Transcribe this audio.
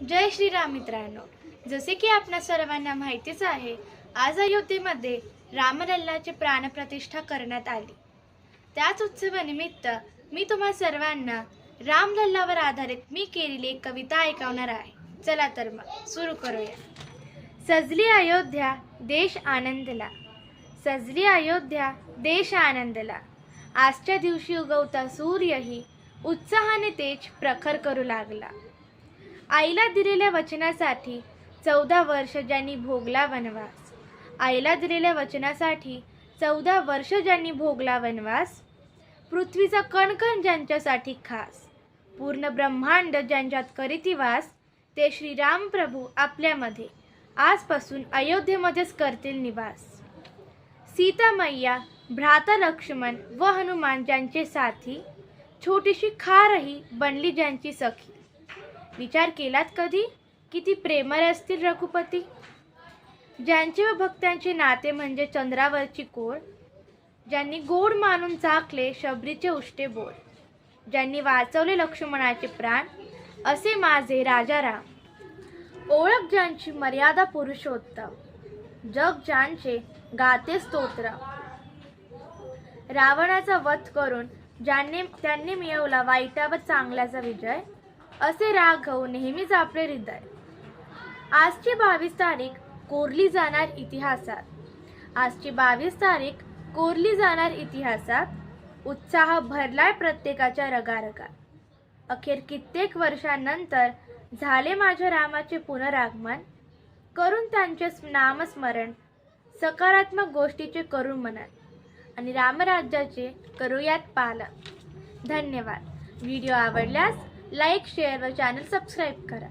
जय श्रीराम मित्रांनो. जसे की आपणा सर्वांना माहितीच आहे आज अयोध्येमध्ये रामलल्लाची प्राणप्रतिष्ठा करण्यात आली. त्याच उत्सवानिमित्त मी तुम्हा सर्वांना रामलल्लावर आधारित मी केलेली एक कविता ऐकवणार आहे. चला तर मग सुरू करूया. सजली अयोध्या देश आनंदला. सजली अयोध्या देश आनंदला. आजच्या दिवशी उगवता सूर्यही उत्साहाने तेज प्रखर करू लागला. आईला दिलेल्या वचनासाठी चौदा वर्ष ज्यांनी भोगला वनवास. आईला दिलेल्या वचनासाठी चौदा वर्ष ज्यांनी भोगला वनवास. पृथ्वीचा कणकण ज्यांच्यासाठी खास. पूर्ण ब्रह्मांड ज्यांच्यात करीती वास ते श्रीराम प्रभू आपल्यामध्ये आजपासून अयोध्येमध्येच करतील निवास. सीता मैया भ्राता लक्ष्मण व हनुमान ज्यांचे साथी छोटीशी खारही बनली ज्यांची सखी. विचार केलात कधी? किती प्रेमळ असतील रघुपती. ज्यांचे व भक्तांचे नाते म्हणजे चंद्रावरची कोर ज्यांनी गोड मानून चाकले शबरीचे उष्टे बोल ज्यांनी वाचवले लक्ष्मणाचे प्राण असे माझे राजा राम. ओळख ज्यांची मर्यादा पुरुषोत्तम जग ज्यांचे गाते स्तोत्र रावणाचा वध करून ज्यांनी त्यांनी मिळवला वाईटावर चांगल्याचा विजय असे राघव नेहमीच आपले हृदय आजची बावीस तारीख कोरली जाणार इतिहासात. आजची बावीस तारीख कोरली जाणार इतिहासात. उत्साह भरलाय प्रत्येकाच्या रगारगात. अखेर कित्येक वर्षांनंतर झाले माझ्या रामाचे पुनरागमन. करून त्यांचे नामस्मरण. सकारात्मक गोष्टीचे करून मनन. आणि रामराज्याचे करूयात पालन. धन्यवाद. व्हिडिओ आवडल्यास लाईक शेअर व चॅनल सबस्क्राईब करा.